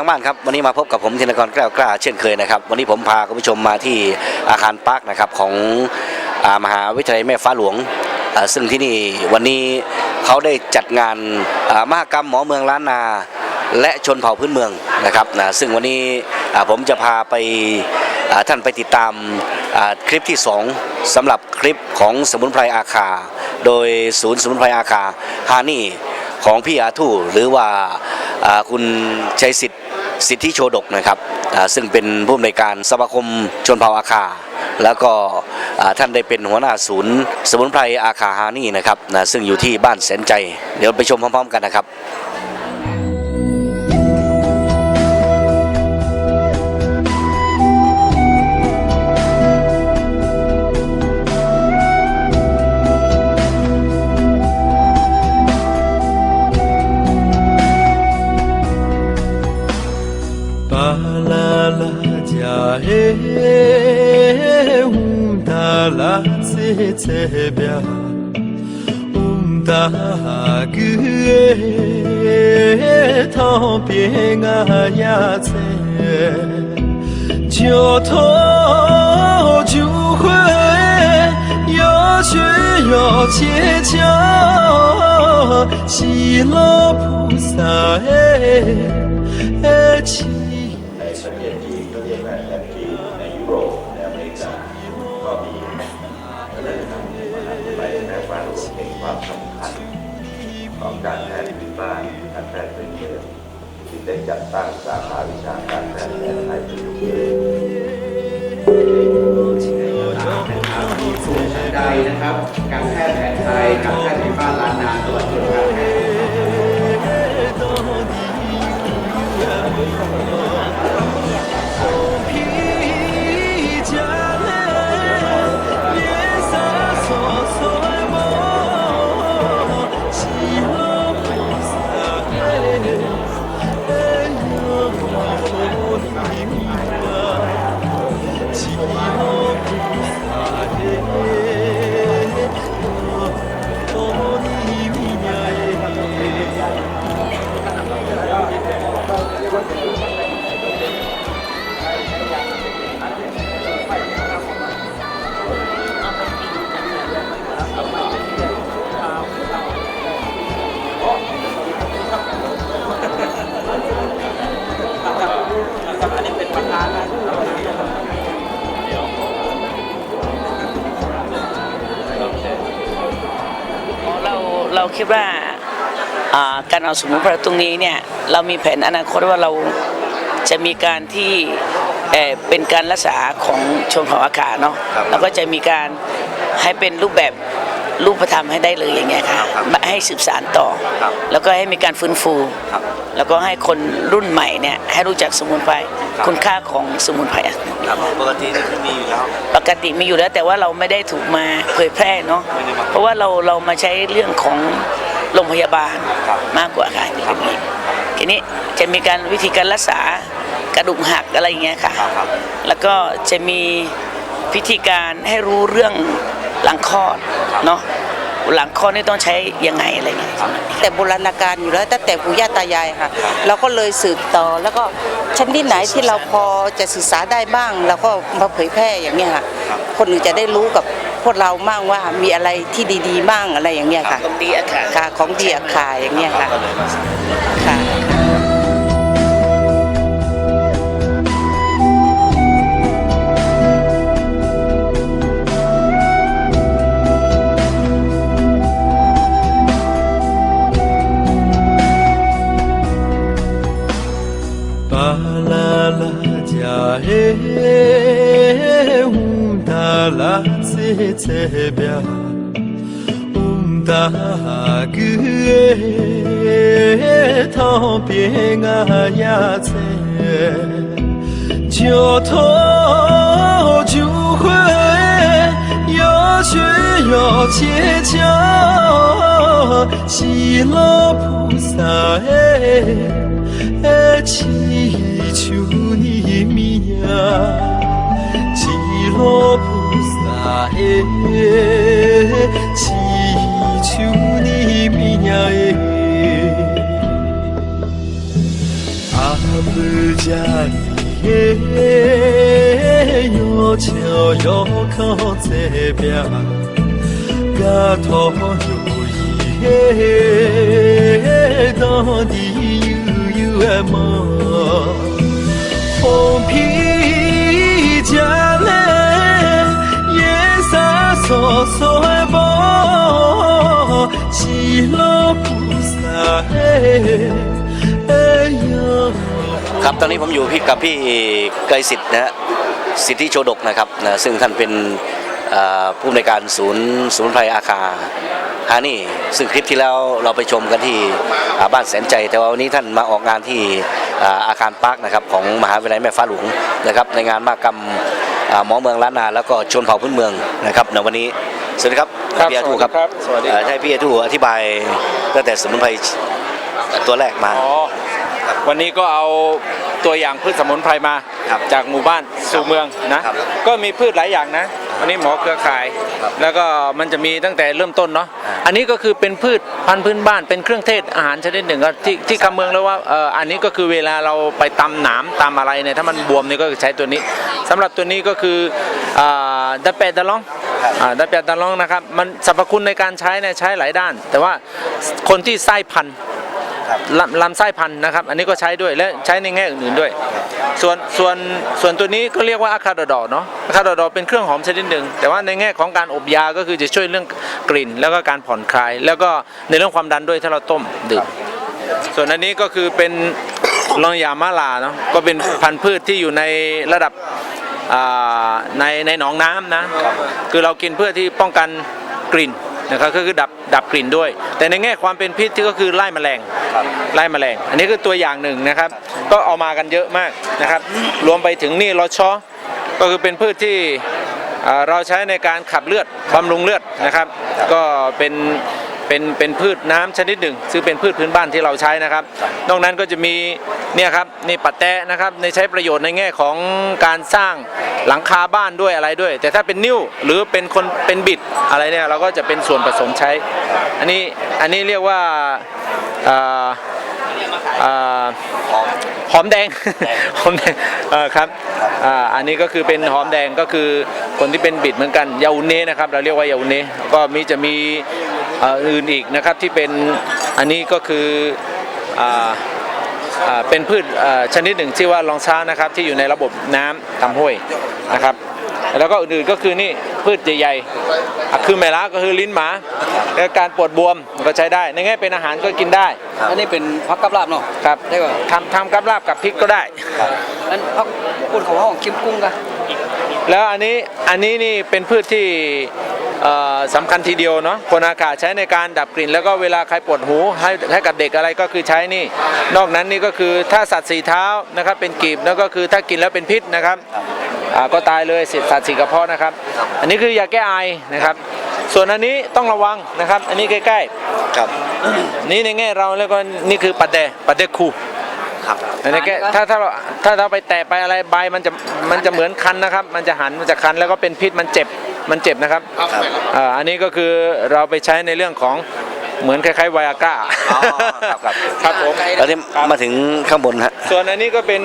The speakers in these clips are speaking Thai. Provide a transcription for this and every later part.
ทางบ้านครับวันนี้มาพบกับผมธินกรแก้วกล้าเช่นเคยนะครับ วันนี้ผมพาคุณผู้ชมมาที่อาคารปาร์คนะครับของอมหาวิทยาลัยแม่ฟ้าหลวง ซึ่งที่นี่วันนี้เขาได้จัดงานอ่ามหกรรมหมอเมืองล้านนาและชนเผ่าพื้นเมืองนะครับนะซึ่งวันนี้ผมจะพาไปท่านไปติดตามคลิปที่ 2สำหรับคลิปของสมุนไพรอาคา โดยศูนย์สมุนไพรอาคาฮานี่ของพี่อาทูหรือว่าอ่าคุณชัยสิทธิ์ สิทธิโชดกนะครับซึ่งเป็นผู้อำนวยการสมาคมชนเผ่าอาคา แล้วก็ท่านได้เป็นหัวหน้าศูนย์ สมุนไพรอาคาฮานี่นะครับซึ่งอยู่ที่บ้านแสนใจ เดี๋ยวไปชมพร้อมๆกันนะครับ 嘿，乌达啦切切边，乌达个头边啊呀切，就头就会有学有切巧，西罗 สังเกตที่ประเทศแรกที่ในยุโรปในอเมริกาก็มีวัฒนธรรมไปแพทย์ฟันเห็นความสำคัญของการแพทย์พื้นบ้านการแพทย์พื้นเมืองที่ได้จัดตั้งสาขาวิชาการแพทย์แผนไทยพื้นเมืองสูงชั้ใดนะครับ การแพทย์แผนไทยการแพทย์พื้นบ้านล้านาตลอดจนการแพทย์ เราเราคิดว่าอ่าการเอาสมุนไพรตรงนี้เนี่ยเรามีแผนอนาคตว่าเราจะมีการที่เอ่อเป็นการรักษาของชนเผ่าอากาศเนาะครับแล้วก็จะมีการให้เป็นรูปแบบรูปธรรมให้ได้เลยอย่างเงี้ยค่ะครับให้สืบสานต่อครับแล้วก็ให้มีการฟื้นฟูครับแล้วก็ให้คนรุ่นใหม่เนี่ยให้รู้จักสมุนไพร ครับคุณค่าของสมุนไพรครับปกตินี่คือมีอยู่แล้ว ปกติมีอยู่แล้วแต่ว่าเราไม่ได้ถูกมาเผยแพร่เนาะไม่ได้มาเพราะว่าเราเรามาใช้เรื่องของโรงพยาบาลครับมากกว่าค่ะที่เป็นอย่างนี้ทีนี้จะมีการวิธีการรักษากระดูกหักอะไรอย่างเงี้ยค่ะครับครับแล้วก็จะมีพิธีการให้รู้เรื่องหลังคลอดเนาะ หลังคลอดนี่ต้องใช้ยังไงอะไรอย่างเงี้ยแต่โบราณการอยู่แล้วตั้งแต่ปู่ย่าตายายค่ะ เราก็เลยสืบต่อแล้วก็ชั้นที่ไหนที่เราพอจะศึกษาได้บ้างเราก็มาเผยแพร่อย่างเนี้ยค่ะ คนอื่นจะได้รู้กับพวกเราบ้างว่ามีอะไรที่ดีๆบ้างอะไรอย่างเนี้ยค่ะตรงดีอะค่ะค่ะของดีอาคาอย่างเนี้ยค่ะก็เลยมาค่ะ 加嘿，乌达啦切切边，乌达个头边啊呀切，就头就会有学有切巧，西罗菩萨 耶，祈求你庇佑耶，阿鲁家耶，要笑要哭侪平，家土有伊耶，大地悠悠的梦，和平。সোহেব ছিল ครับตอนนี้ผมอยู่พี่กับพี่ไกรสิทธิ์นะฮะสิทธิโชดกนะครับนะซึ่งท่านเป็นผู้ในการศูนย์ศูนย์ภัยอาคาฮานี่ซึ่งคลิปที่แล้วเราไปชมกันที่บ้านแสนใจ แต่ว่าวันนี้ท่านมาออกงานที่อาอาคารปาร์คนะครับของมหาวิทยาลัยแม่ฟ้าหลวงนะครับในงานมากรรม หมอเมืองล้านนาแล้วก็ชนเผ่าพื้นเมืองนะครับในวันนี้สวัสดีครับครับพี่อาทูครับสวัสดีครับเอ่อให้พี่อาทูอธิบายตั้งแต่สมุนไพรตัวแรกมาอ๋อวันนี้ก็เอาตัวอย่างพืชสมุนไพรมาครับจากหมู่บ้านสู่เมืองนะครับก็มีพืชหลายอย่างนะ วันนี้หมอเครือข่าย ครับแล้วก็มันจะมีตั้งแต่เริ่มต้นเนาะอ่า อันนี้ก็คือเป็นพืชพันธุ์พื้นบ้านเป็นเครื่องเทศอาหารชนิดหนึ่งก็ที่ที่คำเมืองแล้วว่าเอออันนี้ก็คือเวลาเราไปตำหนามตำอะไรเนี่ยถ้ามันบวมเนี่ยก็ใช้ตัวนี้สำหรับตัวนี้ก็คืออ่าดับแปดดะลองอ่าดับแปดดะลองนะครับมันสรรพคุณในการใช้เนี่ยใช้หลายด้าน แต่ว่าคนที่ไส้พันธุ์ ลำลำไส้พันธุ์นะครับ อันนี้ก็ใช้ด้วยและใช้ในแง่อื่นๆด้วย ส่วนส่วนส่วนตัวนี้ก็เรียกว่าอะคาโดดอเนาะอะคาโดดอเป็นเครื่องหอมชนิดหนึ่งแต่ว่าในแง่ของการอบยาก็คือจะช่วยเรื่องกลิ่น แล้วก็การผ่อนคลาย แล้วก็ในเรื่องความดันด้วยถ้าเราต้มดื่มส่วนอันนี้ก็คือเป็นลองยามาลาเนาะก็เป็นพันธุ์พืชที่อยู่ในระดับอ่าในในหนองน้ำนะ คือเรากินเพื่อที่ป้องกันกลิ่น นะครับก็คือดับดับกลิ่นด้วย แต่ในแง่ความเป็นพิษที่ก็คือไล่แมลงไล่แมลง อันนี้คือตัวอย่างหนึ่งนะครับ ก็เอามากันเยอะมากนะครับ รวมไปถึงนี่ลอชอก็คือเป็นพืชที่อ่าเราใช้ในการขับเลือดบำรุงเลือดนะครับ ก็เป็น เป็นเป็นพืชน้ำชนิดหนึ่ง ซึ่งเป็นพืชพื้นบ้านที่เราใช้นะครับ นอกนั้นก็จะมีเนี่ยครับนี่ปัดแตะนะครับในใช้ประโยชน์ในแง่ของการสร้างหลังคาบ้านด้วยอะไรด้วย แต่ถ้าเป็นนิ้วหรือเป็นคนเป็นบิดอะไรเนี่ยเราก็จะเป็นส่วนผสมใช้ อันนี้อันนี้เรียกว่าหอมแดงหอมแดงครับอันนี้ก็คือเป็นหอมแดงก็คือคนที่เป็นบิดเหมือนกันยาอุเน่นะครับ เราเรียกว่ายาอุเน่ก็มีจะมี อ่ออื่นอีกนะครับที่เป็นอันนี้ก็คืออ่าอ่าเป็นพืชเอ่อชนิดหนึ่งที่ว่าลองช้านะครับที่อยู่ในระบบน้ำตำห้วยนะครับ แล้วก็อื่นๆก็คือนี่พืชใหญ่ๆอะคือแมละก็คือลิ้นหมาแล้วการปวดบวมก็ใช้ได้ ในแง่เป็นอาหารก็กินได้ อันนี้เป็นพักกับลาบเนาะครับได้ป่ะทำทำกับลาบกับพริกก็ได้อันพักคุณของห้องคิมกุ้งกันแล้วอันนี้อันนี้นี่เป็นพืชที่เอ่อ สำคัญทีเดียวเนาะคนอากาศใช้ในการดับกลิ่น แล้วก็เวลาใครปวดหูให้ให้กับเด็กอะไรก็คือใช้นี่ นอกนั้นนี่ก็คือถ้าสัตว์สีเท้านะครับเป็นกีบแล้วก็คือถ้ากินแล้วเป็นพิษนะครับอ่าก็ตายเลยสัตว์สีกระเพาะนะครับ อันนี้คือยาแก้ไอนะครับ ส่วนอันนี้ต้องระวังนะครับ อันนี้ใกล้ครับๆนี่ในแง่เราแล้วก็นี่คือปัดแดปัดแดคูครับอันนี้แกถ้าถ้าเราถ้าเราไปแตะไปอะไรใบมันจะมันจะเหมือนคันนะครับ มันจะหันมันจะคันแล้วก็เป็นพิษมันเจ็บ มันเจ็บนะครับครับอ่าอันนี้ก็คือเราไปใช้ในเรื่องของเหมือนคล้ายๆไวอาก้าอ๋อครับครับ ครับผมแล้วที่มาถึงข้างบนฮะส่วนอันนี้ก็เป็น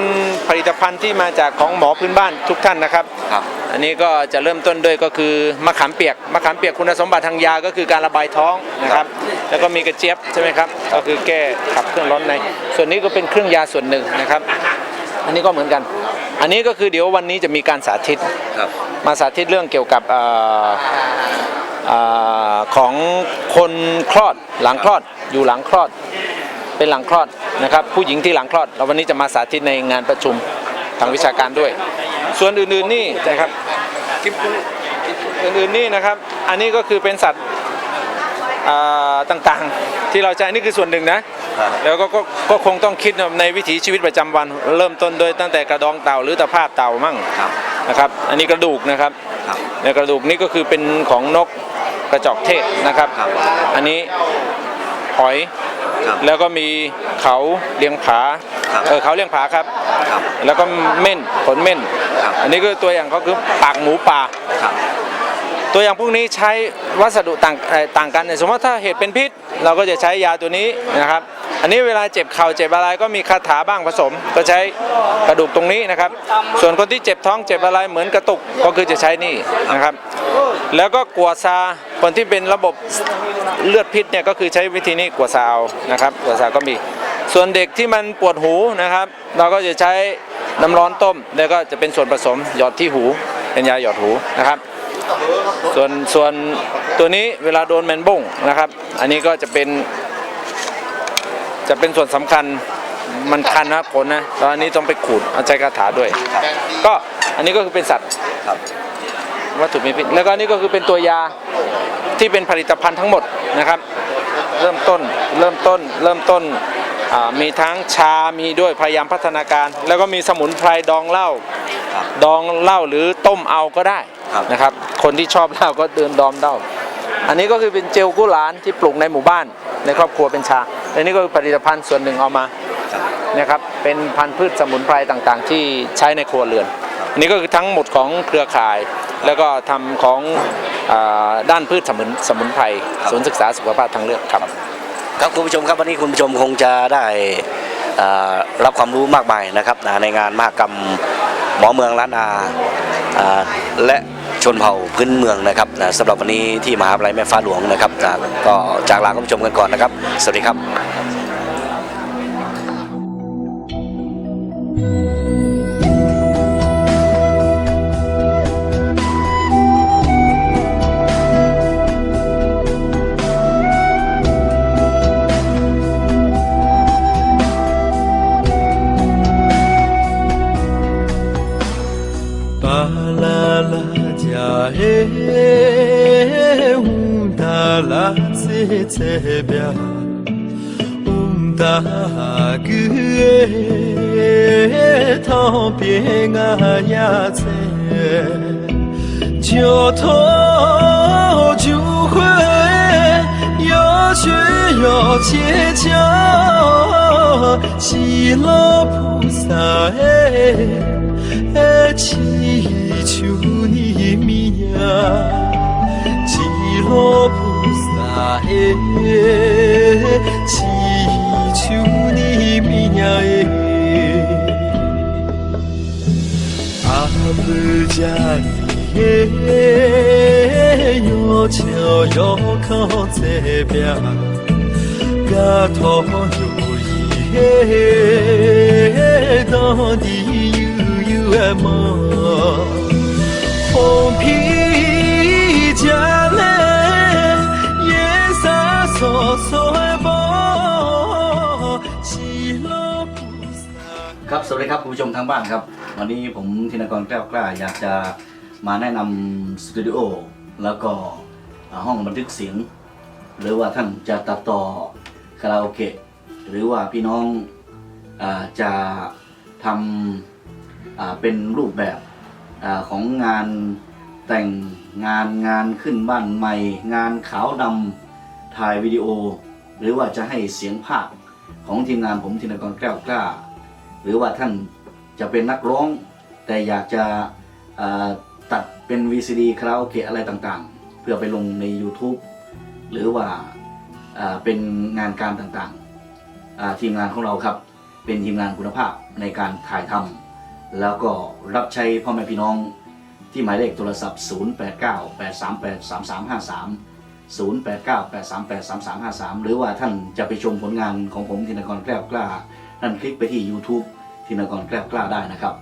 ผลิตภัณฑ์ที่มาจากของหมอพื้นบ้านทุกท่านนะครับครับอันนี้ก็จะเริ่มต้นด้วยก็คือมะขามเปียกมะขามเปียกคุณสมบัติทางยาก็คือการระบายท้องนะครับ แล้วก็มีกระเจี๊ยบใช่ไหมครับก็คือแก้ขับเครื่องร้อนใน ส่วนนี้ก็เป็นเครื่องยาส่วนหนึ่งนะครับ อันนี้ก็เหมือนกัน อันนี้ก็คือเดี๋ยววันนี้จะมีการสาธิตครับ มาสาธิตเรื่องเกี่ยวกับออของคนคลอดหลังคลอดอยู่หลังคลอด เป็นหลังคลอดนะครับ ผู้หญิงที่หลังคลอดเราวันนี้จะมาสาธิตในงานประชุมทางวิชาการด้วย ส่วนอื่นๆนี่นะครับอื่นๆนี่นะครับ อันนี้ก็คือเป็นสัตว์ต่างๆ ที่เราใช้นี่คือส่วนหนึ่งนะ แล้วก็ก็ก็คงต้องคิดในวิถีชีวิตประจำวัน เริ่มต้นโดยตั้งแต่กระดองเต่าหรือตะภาพเต่ามั่งครับ นะครับ อันนี้กระดูกนะครับครับ ในกระดูกนี่ก็คือเป็นของนกกระจอกเทศนะครับ ครับ อันนี้หอย ครับ แล้วก็มีเขาเลี้ยงผาครับ เออเขาเลี้ยงผาครับ ครับ แล้วก็เม่นขนเม่น ครับ อันนี้ก็ตัวอย่างเขาคือปากหมูป่า ครับ ตัวอย่างพวกนี้ใช้วัสดุต่างเอ่อต่างกันเนี่ยสมมติว่าถ้าเห็ดเป็นพิษ เราก็จะใช้ยาตัวนี้นะครับ อันนี้เวลาเจ็บเข่าเจ็บอะไรก็มีคาถาบ้างผสม ก็ใช้กระดูกตรงนี้นะครับ ส่วนคนที่เจ็บท้องเจ็บอะไรเหมือนกระตุกก็คือจะใช้นี่นะครับ แล้วก็กัวซาคนที่เป็นระบบเลือดพิษเนี่ยก็คือใช้วิธีนี้กัวซาเอานะครับกัวซาก็มี ส่วนเด็กที่มันปวดหูนะครับ เราก็จะใช้น้ำร้อนต้ม แล้วก็จะเป็นส่วนผสมหยอดที่หูเป็นยาหยอดหูนะครับส่วนส่วนตัวนี้เวลาโดนแมนบุ้งนะครับ อันนี้ก็จะเป็น จะเป็นส่วนสำคัญมันคันนะขนนะแล้วอันนี้ต้องไปขูดเอาใจคาถาด้วย ก็อันนี้ก็คือเป็นสัตว์ครับ วัตถุมีพิษแล้วก็อันนี้ก็คือเป็นตัวยาที่เป็นผลิตภัณฑ์ทั้งหมดนะครับ เริ่มต้นเริ่มต้นเริ่มต้นอ่ามีทั้งชามีด้วยพยายามพัฒนาการ แล้วก็มีสมุนไพรดองเหล้าครับดองเหล้าหรือต้มเอาก็ได้ครับ นะครับ คนที่ชอบเหล้าก็เดินดอมเหล้าอันนี้ก็คือเป็นเจลกุหลานที่ปลูกในหมู่บ้าน ในครอบครัวเป็นชาอันนี้ก็คือผลิตภัณฑ์ส่วนหนึ่งเอามาครับนะครับเป็นพันธุ์พืชสมุนไพรต่างๆ ที่ใช้ในครัวเรือนอันนี้ก็คือทั้งหมดของเครือข่าย แล้วก็ทำของอาด้านพืชสมุนสมุนไพรศูนย์ศึกษาสุขภาพทางเลือกครับครับคุณผู้ชมครับวันนี้คุณผู้ชมคงจะได้เอ่อรับความรู้มากมายนะครับนะในงานมหกรรมหมอเมืองล้านนาอ่าและ ชนเผ่าพื้นเมืองนะครับนะสำหรับวันนี้ที่มหาวิทยาลัยแม่ฟ้าหลวงนะครับนะก็จากลาคุณผู้ชมกันก่อนนะครับ สวัสดีครับ 呀嘿，乌达拉切切边，乌达格诶，头边啊呀切，就头就会，有学有切教，西罗菩萨诶。祈求你 Cilok pesahe, cicihuni biniahe, abujahihe. 将夜洒索索波，西罗菩萨。ครับ สวัสดีครับคุณผู้ชมทางบ้านครับ วันนี้ผมธินกรแก้วกล้า อยากจะมาแนะนำสตูดิโอแล้วก็ห้องบันทึกเสียง หรือว่าท่านจะตัดต่อคาราโอเกะหรือว่าพี่น้องอจะทำเป็นรูปแบบอของงาน แต่งงานงานขึ้นบ้านใหม่ งานขาวดำถ่ายวิดีโอ หรือว่าจะให้เสียงภาคของทีมงานผมธินกรแก้วกล้า หรือว่าท่านจะเป็นนักร้อง แต่อยากจะตัดเป็น VCD คาราโอเกะอะไรต่างๆ เพื่อไปลงใน YouTube หรือว่าเป็นงานการต่างๆ ทีมงานของเราครับ เป็นทีมงานคุณภาพในการถ่ายทำแล้วก็รับใช้พ่อแม่พี่น้อง ที่หมายเลขโทรศัพท์ 0898383353 0898383353 หรือว่าท่านจะไปชมผลงานของผมธินกรแก้วกล้า ท่านคลิกไปที่ YouTube ธินกรแกล้วกล้าได้นะครับ